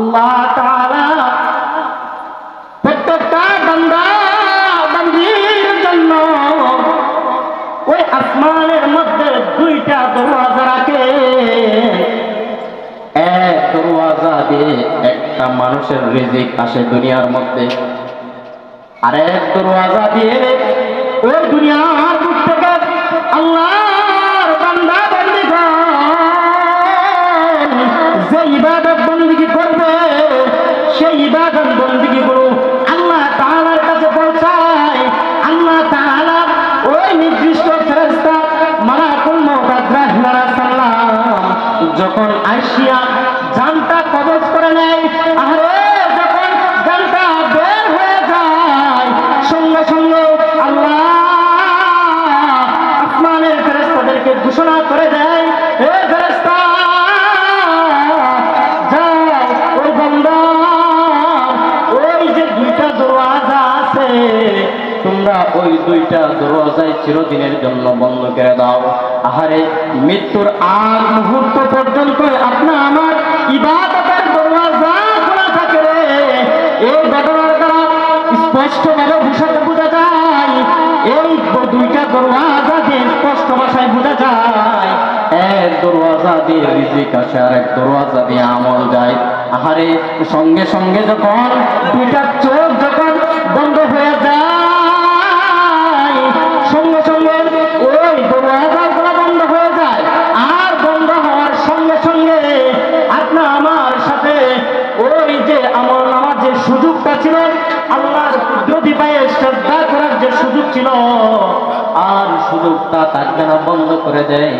আল্লাহ প্রত্যেকটা বান্দা বান্দির জন্য ওই আসমানের মধ্যে দুইটা দরওয়াজা রাখে। এক দরওয়াজা দিয়ে একটা মানুষের রিজিক আসে দুনিয়ার মধ্যে। আর এক দরওয়াজা দিয়ে ওই দুনিয়ার বুক থেকে আল্লাহর বান্দা ইবাদত বন্দিগি যখন আইসিয়া জানটা কবজ করে নেয় আরে যখন জানটা বের হয়ে যায়, সঙ্গে সঙ্গে আল্লাহ আসমানের ফেরেশতাদেরকে ঘোষণা করে দেয় হে ফেরেশতা, যাও ওই বান্দা, ওই যে দুইটা দরওয়াজা আছে তোমরা ওই দুইটা দরওয়াজায় চিরদিনের জন্য বন্ধ করে দাও। আহারে, মৃত্যুর আগ মুহূর্ত পর্যন্ত আপনা আমার ইবাদতের দরওয়াজা খোলা থাকে এই ঘটনার দ্বারা স্পষ্টভাবে বুঝাতে বোঝা যায়, এই দুইটা দরওয়াজা দিয়ে স্পষ্ট ভাষায় বোঝা যায়। এক দরওয়াজা দিয়ে রিজিক আসে আর এক দরওয়াজা দিয়ে আমল যায়। আহারে, সঙ্গে সঙ্গে যখন দুইটা চোখ যখন বন্ধ সুযোগটা ছিল আল্লাহর যদি পায়ে শ্রদ্ধা করার যে সুযোগ ছিল, আর সুযোগটা তার যেন বন্ধ করে দেয়